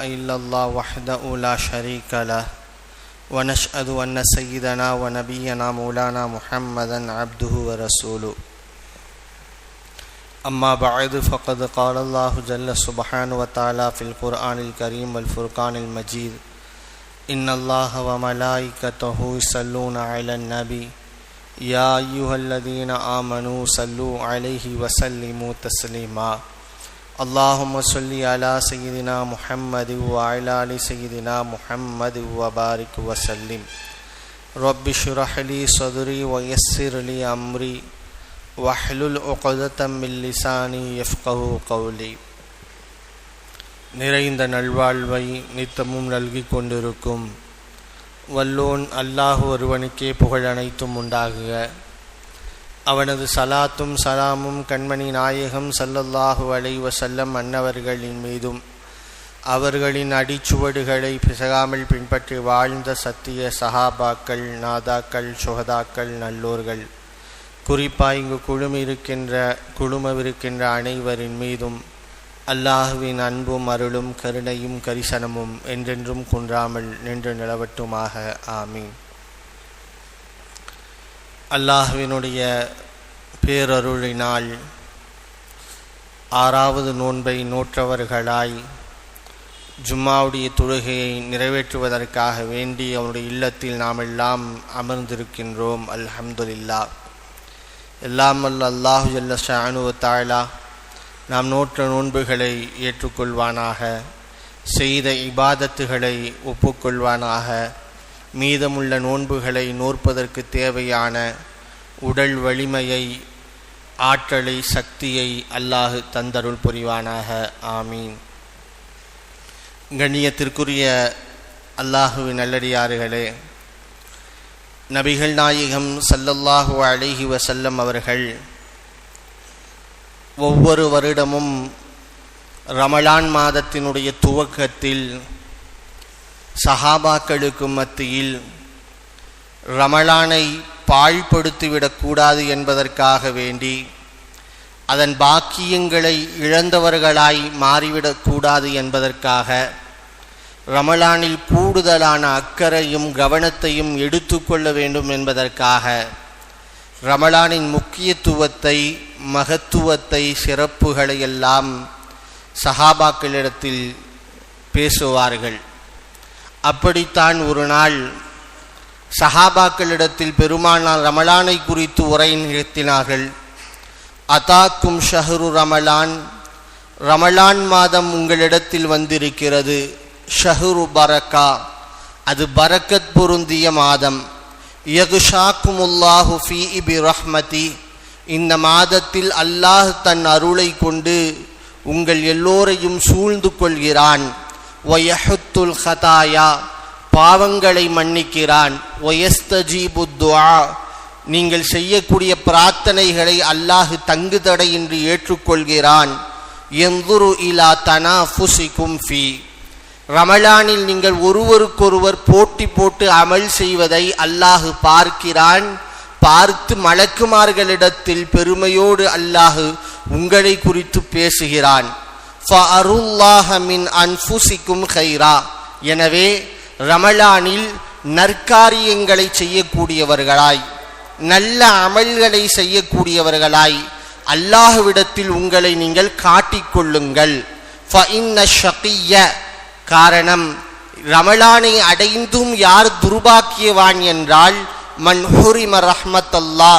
إلا الله وحده لا شريك له، ونشهد أن سيدنا ونبينا مولانا محمدا عبده ورسوله. أما بعد، فقد قال الله جل سبحانه وتعالى في القرآن الكريم والفرقان المجيد إن الله وملائكته يصلون على النبي. يا أيها الذين آمنوا صلوا عليه وسلموا تسليما. اللهم صل على سيدنا محمد وعلى آل سيدنا محمد وبارك وسلم رب اشرح لي صدري ويسر لي أمري واحلل عقدة من لساني يفقه قولي நிறைந்த நல்வாழ்வை நித்தமும் நல்கிக் கொண்டிருக்கும் வல்லோன் அல்லாஹ் ஒருவனுக்கே புகழ் அனைத்தும் உண்டாகுக அவனது சலாத்தும் சலாமும் கண்மணி நாயகம் சல்லல்லாஹு அலை வசல்லம் அன்னவர்களின் மீதும் அவர்களின் அடிச்சுவடுகளை பிசகாமல் பின்பற்றி வாழ்ந்த சத்திய சஹாபாக்கள் நாதாக்கள் சுகதாக்கள் நல்லோர்கள் குறிப்பாக இங்கு குழுமிருக்கின்ற குழுமவிருக்கின்ற அனைவரின் மீதும் அல்லாஹுவின் அன்பும் அருளும் கருணையும் கரிசனமும் என்றென்றும் குன்றாமல் நின்று நிலவட்டுமாக. ஆமீன். அல்லாஹுவினுடைய பேரருளினால் ஆறாவது நோன்பை நோற்றவர்களாய் ஜும்மாவுடைய தொழுகையை நிறைவேற்றுவதற்காக வேண்டி அவனுடைய இல்லத்தில் நாம் எல்லாம் அமர்ந்திருக்கின்றோம். அல்ஹம்துலில்லா எல்லாம் அல்லாஹு ஜல்ல ஷானு தாயலா நாம் நோற்ற நோன்புகளை ஏற்றுக்கொள்வானாக செய்த இபாதத்துகளை ஒப்புக்கொள்வானாக மீதமுள்ள நோன்புகளை நோற்பதற்கு தேவையான உடல் வலிமையை ஆற்றலை சக்தியை அல்லாஹு தந்தருள் புரிவானாக. ஆமீன். கண்ணியத்திற்குரிய அல்லாஹுவின் நல்லடியாறுகளே நபிகள் நாயகம் சல்லல்லாஹு அலைஹி வசல்லம் அவர்கள் ஒவ்வொரு வருடமும் ரமலான் மாதத்தினுடைய துவக்கத்தில் சஹாபாக்களுக்கும் மத்தியில் ரமலானை பாழ்படுத்திவிடக்கூடாது என்பதற்காக வேண்டி அதன் பாக்கியங்களை இழந்தவர்களாய் மாறிவிடக்கூடாது என்பதற்காக ரமலானில் கூடுதலான அக்கறையும் கவனத்தையும் எடுத்துக்கொள்ள வேண்டும் என்பதற்காக ரமலானின் முக்கியத்துவத்தை மகத்துவத்தை சிறப்புகளை எல்லாம் சஹாபாக்களிடத்தில் பேசுவார்கள். அப்படித்தான் ஒரு நாள் சஹாபாக்களிடத்தில் பெருமானால் ரமலானை குறித்து உரை நிறுத்தினார்கள் அதாக்கும் ஷஹரு ரமலான் ரமலான் மாதம் உங்களிடத்தில் வந்திருக்கிறது. ஷஹரு பரக்கா அது பரக்கத் பொருந்திய மாதம். யகுஷாக்குமுல்லாஹு ஃபி இபி ரஹ்மதி இந்த மாதத்தில் அல்லாஹ் தன் அருளை கொண்டு உங்கள் எல்லோரையும் சூழ்ந்து கொள்கிறான். ஒயஹுத்துல் ஹதாயா பாவங்களை மன்னிக்கிறான். ஒயஸ்தஜீபு நீங்கள் செய்யக்கூடிய பிரார்த்தனைகளை அல்லாஹு தங்கு தடையின்றி ஏற்றுக்கொள்கிறான். எந்துரு இலா தனா ஃபுசிக்கும் ஃபி ரமலானில் நீங்கள் ஒருவருக்கொருவர் போட்டி போட்டு அமல் செய்வதை அல்லாஹு பார்க்கிறான். பார்த்து மலக்குமார்களிடத்தில் பெருமையோடு அல்லாஹு உங்களை குறித்து பேசுகிறான். மின் அன்புசிக்கும் ஹைரா எனவே ரமலானில் நற்காரியங்களை செய்யக்கூடியவர்களாய் நல்ல அமல்களை செய்யக்கூடியவர்களாய் அல்லாஹுவிடத்தில் உங்களை நீங்கள் காட்டிக்கொள்ளுங்கள். காரணம் ரமலானை அடைந்தும் யார் துர்பாக்கியவான் என்றால் மன்ஹுரிம ரஹ்மத் அல்லா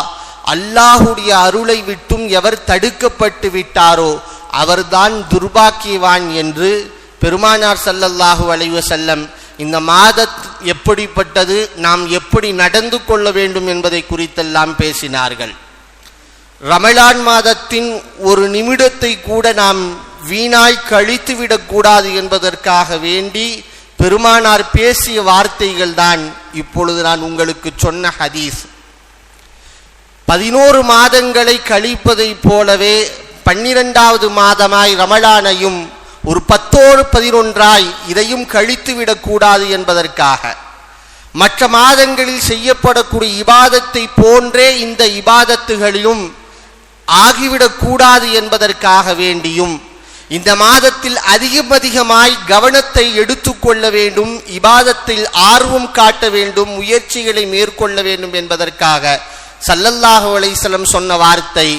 அல்லாஹுடைய அருளை விட்டும் எவர் தடுக்கப்பட்டு விட்டாரோ அவர்தான் துர்பாக்கியவான் என்று பெருமானார் சல்லல்லாஹு அலைவ செல்லம் இந்த மாத எப்படிப்பட்டது நாம் எப்படி நடந்து கொள்ள வேண்டும் என்பதை குறித்தெல்லாம் பேசினார்கள். ரமலான் மாதத்தின் ஒரு நிமிடத்தை கூட நாம் வீணாய் கழித்துவிடக்கூடாது என்பதற்காக வேண்டி பெருமானார் பேசிய வார்த்தைகள் தான் இப்பொழுது நான் உங்களுக்கு சொன்ன ஹதீஸ். பதினோரு மாதங்களை கழிப்பதைப் போலவே பன்னிரெண்டாவது மாதமாய் ரமலானையும் ஒரு பத்தோடு பதினொன்றாய் இதையும் கழித்துவிடக்கூடாது என்பதற்காக. மற்ற மாதங்களில் செய்யப்படக்கூடிய இபாதத்தை போன்றே இந்த இபாதத்துகளிலும் ஆகிவிடக்கூடாது என்பதற்காக வேண்டியும் இந்த மாதத்தில் அதிகம் அதிகமாய் கவனத்தை எடுத்துக்கொள்ள வேண்டும் இபாதத்தில் ஆர்வம் காட்ட வேண்டும் முயற்சிகளை மேற்கொள்ள வேண்டும் என்பதற்காக. சல்லல்லாஹு அலைசலம் சொன்ன வார்த்தை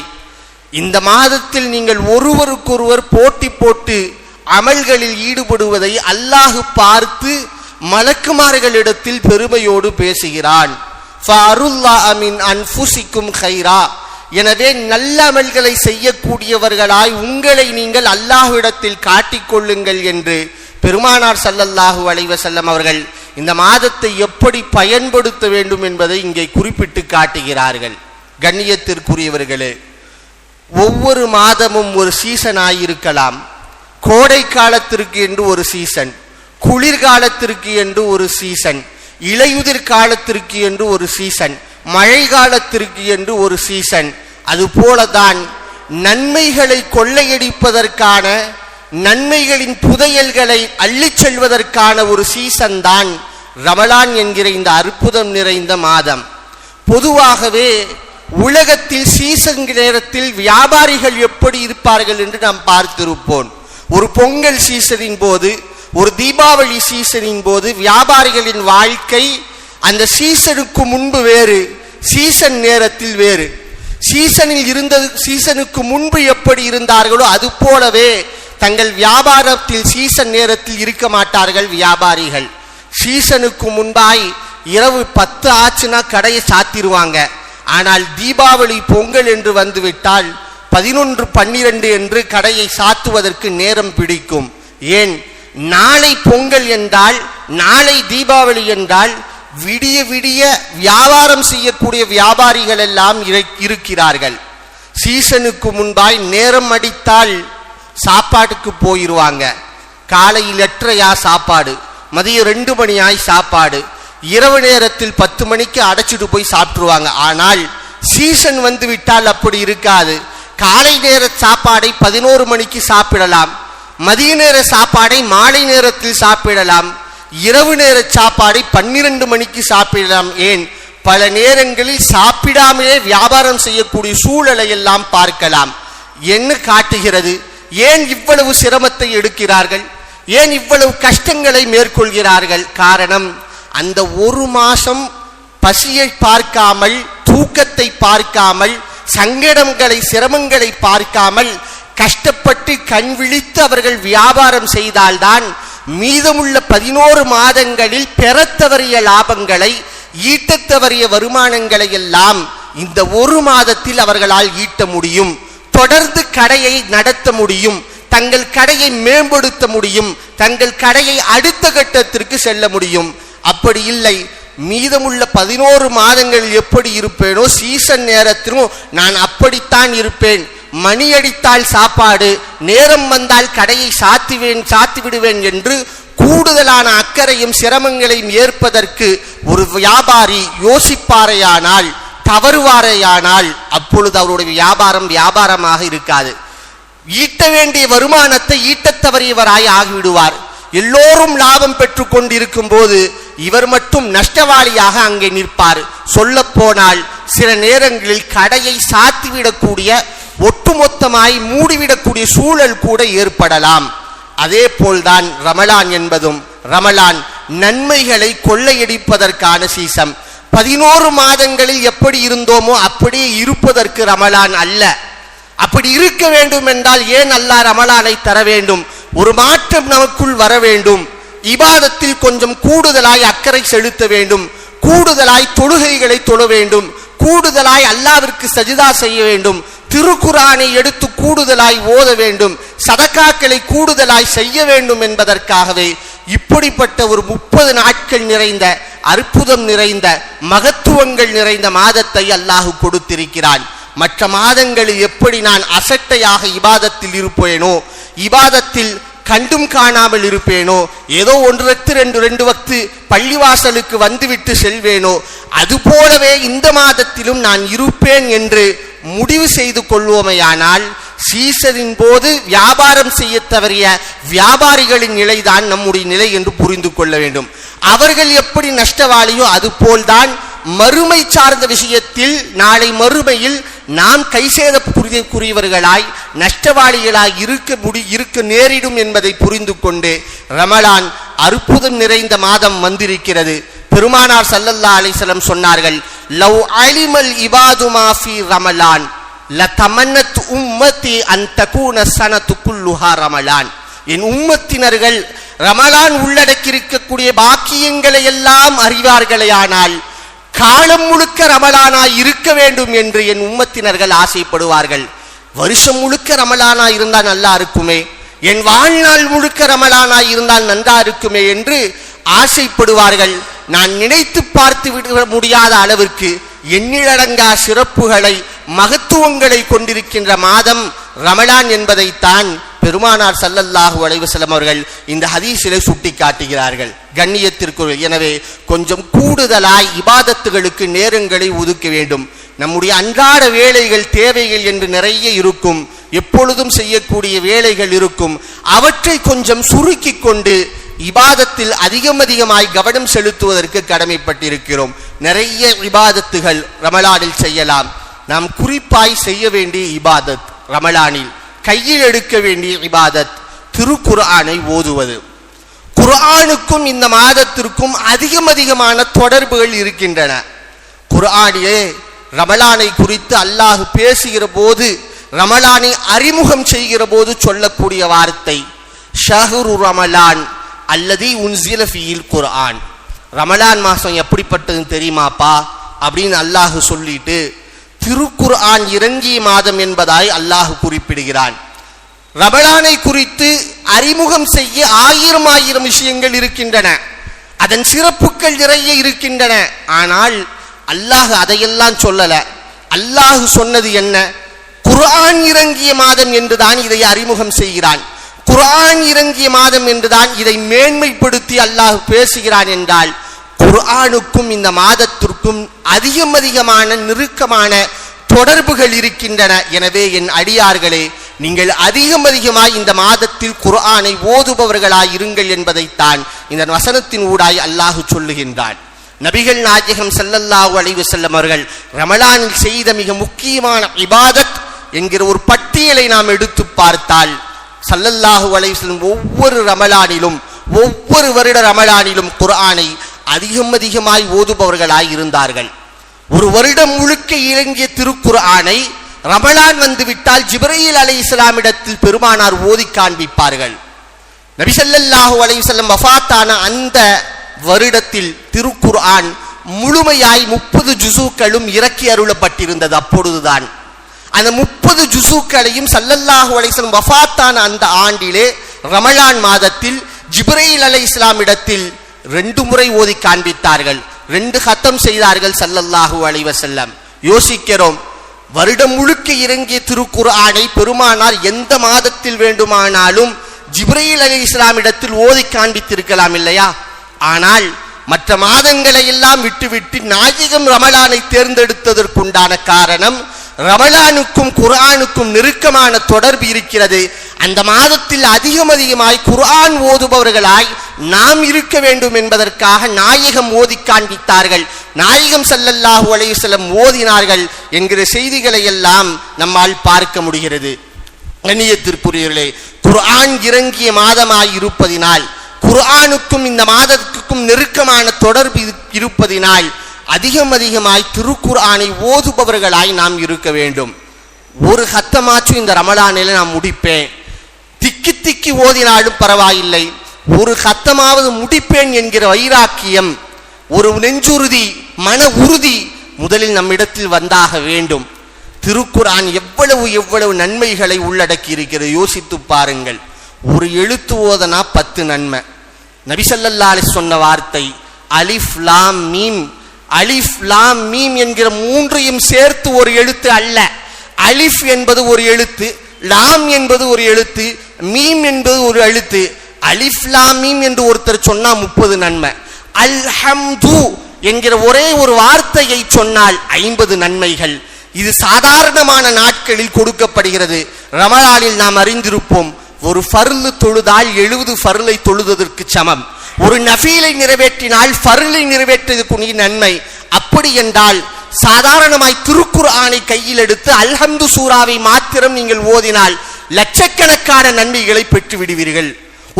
இந்த மாதத்தில் நீங்கள் ஒருவருக்கொருவர் போட்டி போட்டு அமல்களில் ஈடுபடுவதை அல்லாஹ் பார்த்து மலக்குமார்களிடத்தில் பெருமையோடு பேசுகிறான். ஃபஅருல்லாஹ மின் எனவே நல்ல அமல்களை செய்யக்கூடியவர்களாய் உங்களை நீங்கள் அல்லாஹுவிடத்தில் காட்டிக்கொள்ளுங்கள் என்று பெருமானார் சல்லல்லாஹு அலைவசல்லம் அவர்கள் இந்த மாதத்தை எப்படி பயன்படுத்த வேண்டும் என்பதை இங்கே குறிப்பிட்டு காட்டுகிறார்கள். கண்ணியத்திற்குரியவர்களே ஒவ்வொரு மாதமும் ஒரு சீசன் ஆயிருக்கலாம். கோடை காலத்திற்கு என்று ஒரு சீசன் குளிர்காலத்திற்கு என்று ஒரு சீசன் இலையுதிர் காலத்திற்கு என்று ஒரு சீசன் மழை காலத்திற்கு என்று ஒரு சீசன் அதுபோலதான் நன்மைகளை கொள்ளையடிப்பதற்கான நன்மைகளின் புதையல்களை அள்ளிச் செல்வதற்கான ஒரு சீசன் தான் ரமலான் என்கிற இந்த அற்புதம் நிறைந்த மாதம். பொதுவாகவே உலகத்தில் சீசன் நேரத்தில் வியாபாரிகள் எப்படி இருப்பார்கள் என்று நாம் பார்த்திருப்போம். ஒரு பொங்கல் சீசனின் போது ஒரு தீபாவளி சீசனின் போது வியாபாரிகளின் வாழ்க்கை அந்த சீசனுக்கு முன்பு வேறு சீசன் நேரத்தில் வேறு. சீசனில் இருந்தது சீசனுக்கு முன்பு எப்படி இருந்தார்களோ அது போலவே தங்கள் வியாபாரத்தில் சீசன் நேரத்தில் இருக்க மாட்டார்கள் வியாபாரிகள். சீசனுக்கு முன்பாய் இரவு பத்து ஆச்சுன்னா கடையை சாத்திருவாங்க. ஆனால் தீபாவளி பொங்கல் என்று வந்துவிட்டால் பதினொன்று பன்னிரண்டு என்று கடையை சாத்துவதற்கு நேரம் பிடிக்கும். ஏன்? நாளை பொங்கல் என்றால் நாளை தீபாவளி என்றால் விடிய விடிய வியாபாரம் செய்யக்கூடிய வியாபாரிகள் எல்லாம் இருக்கிறார்கள். சீசனுக்கு முன்பாய் நேரம் அடித்தால் சாப்பாட்டுக்கு போயிருவாங்க. காலையில் எட்டரையா சாப்பாடு மதியம் ரெண்டு மணியாய் சாப்பாடு இரவு நேரத்தில் பத்து மணிக்கு அடைச்சிட்டு போய் சாப்பிட்டுருவாங்க. ஆனால் சீசன் வந்து விட்டால் அப்படி இருக்காது. காலை நேர சாப்பாடை பதினோரு மணிக்கு சாப்பிடலாம். மதிய நேர சாப்பாடை மாலை நேரத்தில் சாப்பிடலாம். இரவு நேர சாப்பாடை பன்னிரண்டு மணிக்கு சாப்பிடலாம். ஏன்? பல நேரங்களில் சாப்பிடாமலே வியாபாரம் செய்யக்கூடிய சூழலை எல்லாம் பார்க்கலாம். என்ன காட்டுகிறது? ஏன் இவ்வளவு சிரமத்தை எடுக்கிறார்கள்? ஏன் இவ்வளவு கஷ்டங்களை மேற்கொள்கிறார்கள்? காரணம் அந்த ஒரு மாசம் பசியை பார்க்காமல் தூக்கத்தை பார்க்காமல் சங்கடங்களை சிரமங்களை பார்க்காமல் கஷ்டப்பட்டு கண் விழித்து அவர்கள் வியாபாரம் செய்தால்தான் மீதமுள்ள பதினோரு மாதங்களில் பெறத்தவறிய லாபங்களை ஈட்டத்தவறிய வருமானங்களை எல்லாம் இந்த ஒரு மாதத்தில் அவர்களால் ஈட்ட முடியும். தொடர்ந்து கடையை நடத்த முடியும். தங்கள் கடையை மேம்படுத்த முடியும். தங்கள் கடையை அடுத்த கட்டத்திற்கு செல்ல முடியும். அப்படி இல்லை. மீதமுள்ள பதினோரு மாதங்களில் எப்படி இருப்பேனோ சீசன் நேரத்திலும் நான் அப்படித்தான் இருப்பேன். மணி அடித்தால் சாப்பாடு நேரம் வந்தால் கடையை சாத்துவேன் சாத்தி விடுவேன் என்று கூடுதலான அக்கறையும் சிரமங்களையும் ஏற்பதற்கு ஒரு வியாபாரி யோசிப்பாரையானால் தவறுவாரையானால் அப்பொழுது அவருடைய வியாபாரம் வியாபாரமாக இருக்காது. ஈட்ட வேண்டிய வருமானத்தை ஈட்டத் தவறியவராய் ஆகிவிடுவார். எல்லோரும் லாபம் பெற்று கொண்டிருக்கும் போது இவர் மட்டும் நஷ்டவாளியாக அங்கே நிற்பார். சொல்ல போனால் சில நேரங்களில் கடையை சாத்திவிடக்கூடிய ஒட்டுமொத்தமாய் மூடிவிடக்கூடிய சூழல் கூட ஏற்படலாம். அதே போல்தான் ரமலான் என்பதும் ரமலான் நன்மைகளை கொள்ளையடிப்பதற்கான சீசம். பதினோரு மாதங்களில் எப்படி இருந்தோமோ அப்படியே இருப்பதற்கு ரமலான் அல்ல. அப்படி இருக்க வேண்டும் என்றால் ஏன் அல்லாஹ் ரமலானை தர வேண்டும்? ஒரு மாற்றம் நமக்குள் வர வேண்டும். இபாதத்தில் கொஞ்சம் கூடுதலாய் அக்கறை செலுத்த வேண்டும். கூடுதலாய் தொழுகைகளை தொழ வேண்டும். கூடுதலாய் அல்லாவிற்கு சஜிதா செய்ய வேண்டும். திருக்குரானை எடுத்து கூடுதலாய் ஓத வேண்டும். சதக்காக்களை கூடுதலாய் செய்ய வேண்டும் என்பதற்காகவே இப்படிப்பட்ட ஒரு முப்பது நாட்கள் நிறைந்த அற்புதம் நிறைந்த மகத்துவங்கள் நிறைந்த மாதத்தை அல்லாஹ் கொடுத்திருக்கிறான். மற்ற மாதங்களில் எப்படி நான் அசட்டையாக இபாதத்தில் இருப்பேனோ இபாதத்தில் கண்டும் காணாமல் இருப்பேனோ? ஏதோ ஒன்று வக்து ரெண்டு ரெண்டு வக்து பள்ளிவாசலுக்கு வந்துவிட்டு செல்வேனோ? அதுபோலவே இந்த மாதத்திலும் நான் இருப்பேன் என்று முடிவு செய்து கொள்வோமையானால் சீசரின் போது வியாபாரம் செய்ய தவறிய வியாபாரிகளின் நிலைதான் நம்முடைய நிலை என்று புரிந்து கொள்ள வேண்டும். அவர்கள் எப்படி நஷ்டவாளியோ அதுபோல்தான் மறுமை சார்ந்த விஷயத்தில் நாளை மறுமையில் நாம் கைசேத கைசேதக்குரியவர்களாய் நஷ்டவாளிகளாக இருக்க முடி இருக்க நேரிடும் என்பதை புரிந்து கொண்டு ரமலான் அற்புதம் நிறைந்த மாதம் வந்திருக்கிறது. பெருமானார் சல்லல்லா அலிசலம் சொன்னார்கள் லவ் அலிமல் இபாது மாஃபி ரமலான் லதமன்னத் உம்மத்தி அன் தகூன சனத்துக்குள்ளுஹா ரமலான். என் உம்மத்தினர்கள் ரமலான் உள்ளடக்கியிருக்கக்கூடிய பாக்கியங்களை எல்லாம் அறிவார்களேயானால் காலம் முழுக்க ரமலானாய் இருக்க வேண்டும் என்று என் உம்மத்தினர்கள் ஆசைப்படுவார்கள். வருஷம் முழுக்க ரமலானா இருந்தால் நல்லா இருக்குமே. என் வாழ்நாள் முழுக்க ரமலானா இருந்தால் நன்றா இருக்குமே என்று ஆசைப்படுவார்கள். நான் நினைத்து பார்த்து விட முடியாத அளவிற்கு எண்ணிலடங்கா சிறப்புகளை மகத்துவங்களை கொண்டிருக்கின்ற மாதம் ரமலான் என்பதைத்தான் பெருமானார் சல்லல்லாஹு அலைவசலம் அவர்கள் இந்த ஹதீஸிலே சுட்டி காட்டுகிறார்கள் கண்ணியத்திற்குரிய எனவே கொஞ்சம் கூடுதலாய் இபாதத்துகளுக்கு நேரங்களை ஒதுக்க வேண்டும். நம்முடைய அன்றாட வேலைகள் தேவைகள் என்று நிறைய இருக்கும். எப்பொழுதும் செய்யக்கூடிய வேலைகள் இருக்கும். அவற்றை கொஞ்சம் சுருக்கி கொண்டு இபாதத்தில் அதிகம் அதிகமாய் கவனம் செலுத்துவதற்கு கடமைப்பட்டிருக்கிறோம். நிறைய இபாதத்துகள் ரமலானில் செய்யலாம். நாம் குறிப்பாய் செய்ய வேண்டிய இபாதத் ரமலானில் கையில் எடுக்க வேண்டிய இபாதத் திருக்குர்ஆனை ஓதுவது. குர்ஆனுக்கும் இந்த மாதத்திற்கும் அதிகம் அதிகமான தொடர்புகள் இருக்கின்றன. குர்ஆனிலே ரமலானை குறித்து அல்லாஹ் பேசுகிற போது ரமலானை அறிமுகம் செய்கிற போது சொல்லக்கூடிய வார்த்தை ஷஹரு ரமலான் அல்லது உன்சில ஃபீல் குர்ஆன். ரமலான் மாதம் எப்படிப்பட்டதுன்னு தெரியுமாப்பா? அப்படின்னு அல்லாஹு சொல்லிட்டு திருக்குர் ஆன் இறங்கிய மாதம் என்பதாய் அல்லாஹ் குறிப்பிடுகிறான். ரமலானை குறித்து அறிமுகம் செய்ய ஆயிரம் ஆயிரம் விஷயங்கள் இருக்கின்றன. அதன் சிறப்புகள் நிறைய இருக்கின்றன. ஆனால் அல்லாஹ் அதையெல்லாம் சொல்லல. அல்லாஹ் சொன்னது என்ன? குர்ஆன் இறங்கிய மாதம் என்றுதான் இதை அறிமுகம் செய்கிறான். குர்ஆன் இறங்கிய மாதம் என்றுதான் இதை மேன்மைப்படுத்தி அல்லாஹ் பேசுகிறான் என்றால் குர்ஆனுக்கும் இந்த மாதத்திற்கும் அதிகம் அதிகமான நெருக்கமான தொடர்புகள் இருக்கின்றன. எனவே என் அடியார்களே நீங்கள் அதிகம் அதிகமாய் இந்த மாதத்தில் குர்ஆனை ஓதுபவர்களாய் இருங்கள் என்பதைத்தான் இந்த வசனத்தின் ஊடாய் அல்லாஹு சொல்லுகின்றான். நபிகள் நாயகம் செல்லல்லாஹு அலைஹி செல்லும் அவர்கள் ரமலானில் செய்த மிக முக்கியமான இபாதத் என்கிற ஒரு பட்டியலை நாம் எடுத்து பார்த்தால் சல்லல்லாஹு அலைவு செல்லும் ஒவ்வொரு ரமலானிலும் ஒவ்வொரு வருட ரமலானிலும் குர்ஆனை அதிகம் அதிகமாய் ஓதுபவர்களாய் இருந்தார்கள். ஒரு வருடம் முழுக்க இறங்கிய திருக்குர்ஆனை ரமலான் வந்து விட்டால் ஜிப்ரீல் அலை இஸ்லாமிடத்தில் பெருமானார் ஓதி காண்பிப்பார்கள். நபிசல்லாஹு அலைவசல்லம் வஃபாத்தான அந்த வருடத்தில் திருக்குர்ஆன் முழுமையாய் முப்பது ஜுசூக்களும் இறக்கி அருளப்பட்டிருந்தது அப்பொழுதுதான். அந்த முப்பது ஜுசூக்களையும் சல்லல்லாஹு அலைஹிஸ்ஸலாம் வஃத்தான அந்த ஆண்டிலே ரமலான் மாதத்தில் ஜிப்ரைல் அலை இஸ்லாமிடத்தில் ரெண்டு முறை ஓதி காண்பித்தார்கள். ரெண்டு ஹத்தம் செய்தார்கள் சல்லல்லாஹு அலைவசல்லம் யோசிக்கிறோம் வருடம் முழுக்க இறங்கிய திருக்குர்ஆனை பெருமானார் எந்த மாதத்தில் வேண்டுமானாலும் ஜிப்ரையில் அலி இஸ்லாமிடத்தில் ஓதி காண்பித்திருக்கலாம் இல்லையா? ஆனால் மற்ற மாதங்களை எல்லாம் விட்டுவிட்டு நாயகம் ரமலானை தேர்ந்தெடுத்ததற்குண்டான காரணம் ரமலானுக்கும் குர்ஆனுக்கும் நெருக்கமான தொடர்பு இருக்கிறது. அந்த மாதத்தில் அதிகம் அதிகமாய் குர்ஆன் ஓதுபவர்களாய் நாம் இருக்க வேண்டும் என்பதற்காக நாயகம் ஓதி காண்பித்தார்கள். நாயகம் ஸல்லல்லாஹு அலைஹி ஓதினார்கள் என்கிற செய்திகளை எல்லாம் நம்மால் பார்க்க முடிகிறது. கண்ணியத்திற்குரியவர்களே குர்ஆன் இறங்கிய மாதமாய் இருப்பதினால் குர்ஆனுக்கும் இந்த மாதத்துக்கும் நெருக்கமான தொடர்பு இருப்பதினால் அதிகம் அதிகமாய் திருக்குர்ஆனை ஓதுபவர்களாய் நாம் இருக்க வேண்டும். ஒரு ஹத்தமாச்சும் இந்த ரமலானில் நான் முடிப்பேன். திக்கி திக்கி ஓதினாலும் பரவாயில்லை. ஒரு ஹத்தமாவது முடிப்பேன் என்கிற வைராக்கியம் ஒரு நெஞ்சுறுதி மன உறுதி முதலில் நம்மிடத்தில் வந்தாக வேண்டும். திருக்குர்ஆன் எவ்வளவு எவ்வளவு நன்மைகளை உள்ளடக்கி இருக்கிறது யோசித்து பாருங்கள். ஒரு எழுத்து ஓதனா பத்து நன்மை. நபிசல்லாலி சொன்ன வார்த்தை அலிஃப் லாம் மீம். அலிஃப் லாம் மீம் என்கிற மூன்றையும் சேர்த்து ஒரு எழுத்து அல்ல. அலிஃப் என்பது ஒரு எழுத்து லாம் என்பது ஒரு எழுத்து மீம் என்பது ஒரு எழுத்து. அலிஃப் லாம் மீம் என்று ஒருத்தர் சொன்னா முப்பது நன்மை. அல்ஹம்து என்கிற ஒரே ஒரு வார்த்தையை சொன்னால் ஐம்பது நன்மைகள். இது சாதாரணமான நாட்களில் கொடுக்கப்படுகிறது. ரமலானில் நாம் அறிந்திருப்போம் ஒரு ஃபர்லு தொழுதால் எழுபது ஃபர்லை தொழுததற்கு சமம். ஒரு நஃபீலை நிறைவேற்றினால் ஃபர்லை நிறைவேற்றதுக்குரிய நன்மை. அப்படி என்றால் சாதாரணமாய் திருக்குர்ஆனை கையில் எடுத்து அல்ஹம்து சூறாவை மாத்திரம் நீங்கள் ஓதினால் லட்சக்கணக்கான நன்மைகளை பெற்று விடுவீர்கள்.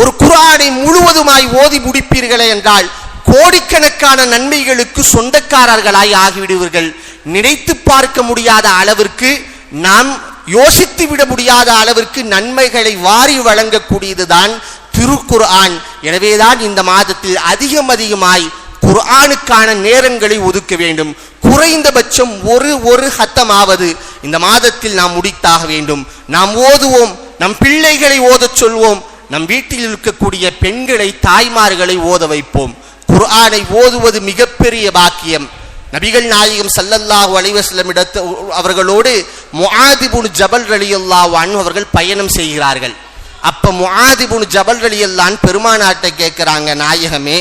ஒரு குரானை முழுவதுமாய் ஓதி முடிப்பீர்களே என்றால் கோடிக்கணக்கான நன்மைகளுக்கு சொந்தக்காரர்களாய் ஆகிவிடுவீர்கள். நினைத்து பார்க்க முடியாத அளவிற்கு நாம் யோசித்து விட முடியாத அளவிற்கு நன்மைகளை வாரி வழங்கக்கூடியதுதான் திருக்குர்ஆன். எனவேதான் இந்த மாதத்தில் அதிகம் அதிகமாய் குர்ஆனுக்கான நேரங்களை ஒதுக்க வேண்டும். குறைந்தபட்சம் ஒரு ஒரு ஹத்தமாவது இந்த மாதத்தில் நாம் முடித்தாக வேண்டும். நாம் ஓதுவோம் நம் பிள்ளைகளை ஓதச் சொல்வோம் நம் வீட்டில் இருக்கக்கூடிய பெண்களை தாய்மார்களை ஓத வைப்போம். குர்ஆனை ஓதுவது மிகப்பெரிய பாக்கியம். நபிகள் நாயகம் சல்லல்லாஹு அலைஹி இடத்து அவர்களோடு முஆதிபுன் ஜபல் ரலியல்லாஹு அன்ஹு அவர்கள் பயணம் செய்கிறார்கள். அப்போ முஆதிபுன் ஜபல் ரலியல்லான் பெருமானாட்டை கேட்குறாங்க நாயகமே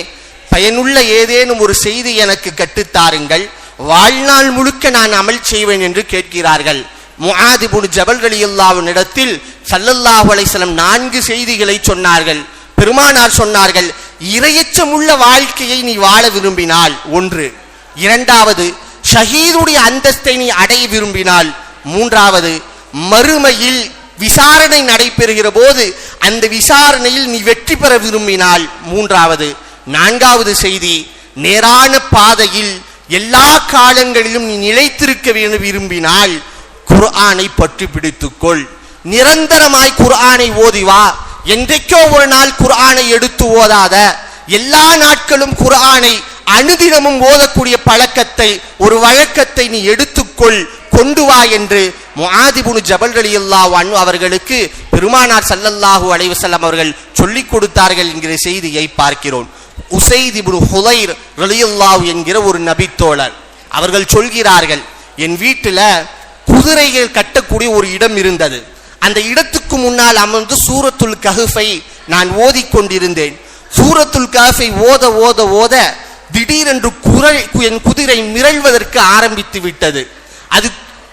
பயனுள்ள ஏதேனும் ஒரு செய்தி எனக்கு கட்டுத்தாருங்கள் வாழ்நாள் முழுக்க நான் அமல் செய்வேன் என்று கேட்கிறார்கள். முஆதிபுன் ஜபல் ரலியல்லாஹு இடத்தில் ஸல்லல்லாஹு நான்கு செய்திகளை சொன்னார்கள். பெருமானார் சொன்னார்கள் இரையச்சமுள்ள வாழ்க்கையை நீ வாழ விரும்பினால் ஒன்று. இரண்டாவது ஷஹீதுடைய அந்தஸ்தை நீ அடைய விரும்பினால். மூன்றாவது மறுமையில் விசாரணை நடைபெறுகிற போது அந்த விசாரணையில் நீ வெற்றி பெற விரும்பினால். மூன்றாவது நான்காவது செய்தி நேரான பாதையில் எல்லா காலங்களிலும் நீ நிலைத்திருக்க வேண்டும் விரும்பினால் குர்ஆனை பற்றி பிடித்துக்கொள். நிரந்தரமாய் குர்ஆனை ஓதி வா. என்றைக்கோ ஒரு நாள் குர்ஆனை எடுத்து ஓதாத. எல்லா நாட்களும் குர்ஆனை அனுதினமும் ஓதக்கூடிய பழக்கத்தை ஒரு வழக்கத்தை நீ எடுத்துக்கொள் கொண்டு வா என்று முஆதிபுனு ஜபல் ரலியல்லாஹு அன்ஹு அவர்களுக்கு பெருமானார் ஸல்லல்லாஹு அலைஹி வஸல்லம் அவர்கள் சொல்லிக் கொடுத்தார்கள் என்கிற செய்தியை பார்க்கிறோம். உசைத் இப்னு ஹுதைர் என்கிற ஒரு நபித்தோழர். அவர்கள் சொல்கிறார்கள் என் வீட்டில் குதிரைகள் கட்டக்கூடிய ஒரு இடம் இருந்தது. அந்த இடத்துக்கு முன்னால் அமர்ந்து சூரத்துல் கஹஃபை நான் ஓதிக்கொண்டிருந்தேன் சூரத்துல் கஹஃபை ஓத ஓத ஓத திடீரென்று குரல் என் குதிரை மிரள்வதற்கு ஆரம்பித்து விட்டது. அது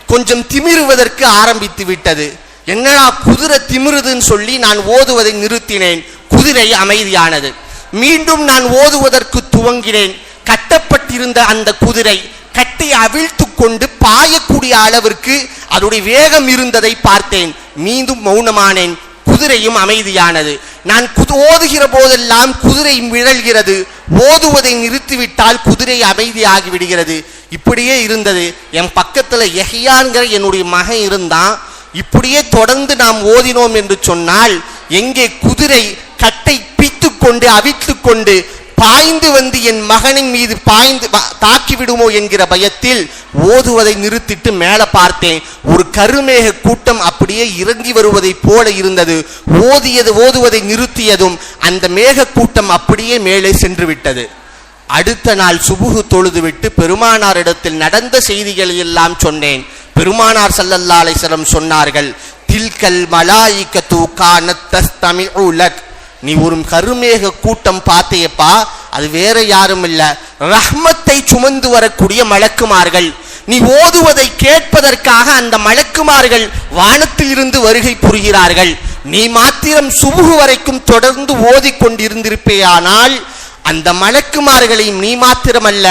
கொஞ்சம் திமிருவதற்கு ஆரம்பித்து விட்டது. என்னடா குதிரை திமிருதுன்னு சொல்லி நான் ஓதுவதை நிறுத்தினேன். குதிரை அமைதியானது. மீண்டும் நான் ஓதுவதற்கு துவங்கினேன். கட்டப்பட்டிருந்த அந்த குதிரை கட்டை அவிழ்த்து கொண்டு பாயக்கூடிய அளவிற்கு அதனுடைய வேகம் இருந்ததை பார்த்தேன். மீண்டும் மௌனமானேன். குதிரையும் அமைதியானது. நான் குது ஓதுகிற போதெல்லாம் குதிரை மிழல்கிறது ஓதுவதை நிறுத்திவிட்டால் குதிரை அமைதியாகி விடுகிறது. இப்படியே இருந்தது. என் பக்கத்தில் எஹியான்கிற என்னுடைய மகன் இருந்தான். இப்படியே தொடர்ந்து நாம் ஓதினோம் என்று சொன்னால் எங்கே குதிரை கட்டை பித்து கொண்டு அவித்து கொண்டு பாய்ந்து வந்து என் மகனின் மீது பாய்ந்து தாக்கிவிடுமோ தாக்கி விடுமோ என்கிற பயத்தில் ஓதுவதை நிறுத்திட்டு மேலே பார்த்தேன். ஒரு கருமேக கூட்டம் அப்படியே இறங்கி வருவதைப் போல இருந்தது. ஓதியது ஓதுவதை நிறுத்தியதும் அந்த மேக கூட்டம் அப்படியே மேலே சென்று விட்டது. அடுத்த நாள் சுபுகு தொழுதுவிட்டு பெருமானாரிடத்தில் நடந்த செய்திகளை எல்லாம் சொன்னேன். பெருமானார் சல்லல்லா அலைசலம் சொன்னார்கள் தில்கல் மலாயிகத்து கானத் தஸ்தமி உலக் நீ ஒரு கருமேக கூட்டம் பார்த்தேப்பா அது வேற யாரும் இல்ல ரஹ்மத்தை சுமந்து வரக்கூடிய மலக்குமார்கள். நீ ஓதுவதை கேட்பதற்காக அந்த மலக்குமார்கள் வானத்தில் இருந்து வருகை புரிகிறார்கள். நீ மாத்திரம் சுபுகு வரைக்கும் தொடர்ந்து ஓதி கொண்டிருந்திருப்பேயானால் அந்த மலக்குமார்களையும் நீ மாத்திரமல்ல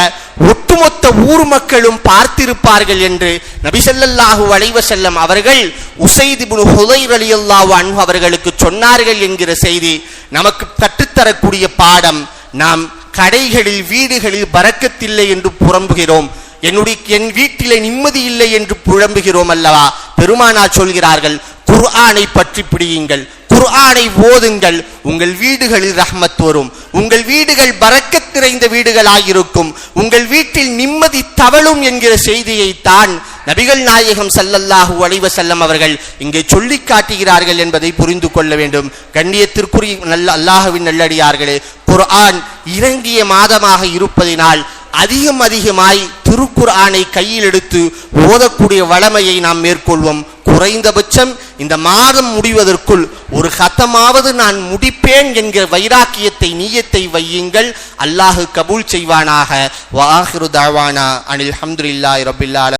ஒட்டுமொத்த ஊர் மக்களும் பார்த்திருப்பார்கள் என்று நபிசல்லாஹு வளைவ செல்லம் அவர்கள் உசைதி இப்னு ஹுதைர் ரலியல்லாஹு அன்பு அவர்களுக்கு சொன்னார்கள் என்கிற செய்தி நமக்கு கற்றுத்தரக்கூடிய பாடம் நாம் கடைகளில் வீடுகளில் பறக்கத்தில்லை என்று புறம்புகிறோம். என்னுடைய என் வீட்டிலே நிம்மதி இல்லை என்று புழம்புகிறோம் அல்லவா? பெருமானார் சொல்கிறார்கள் குர்ஆனை பற்றி பிடியுங்கள் குர்ஆனை ஓதுங்கள் உங்கள் வீடுகளில் ரஹ்மத் வரும் உங்கள் வீடுகள் பறக்கத் நிறைந்த வீடுகளாயிருக்கும் உங்கள் வீட்டில் நிம்மதி தவழும் என்கிற செய்தியை தான் நபிகள் நாயகம் சல்லல்லாஹு அலைவ செல்லம் அவர்கள் இங்கே சொல்லி காட்டுகிறார்கள் என்பதை புரிந்து கொள்ள வேண்டும். கண்ணியத்திற்குரிய நல்ல அல்லாஹுவின் நல்லடியார்களே குர்ஆன் இறங்கிய மாதமாக இருப்பதினால் அதிகம் அதிகமாய் திருக்குர்ஆனை கையில் எடுத்து ஓதக்கூடிய வளமையை நாம் மேற்கொள்வோம். குறைந்தபட்சம் இந்த மாதம் முடிவதற்குள் ஒரு ஹத்தமாவது நான் முடிப்பேன் என்கிற வைராக்கியத்தை நீயத்தை வையுங்கள். அல்லாஹு கபூல் செய்வானாக. வாஹிரு தாவானா அனில் ஹம்துல்லாய் ரபில்லால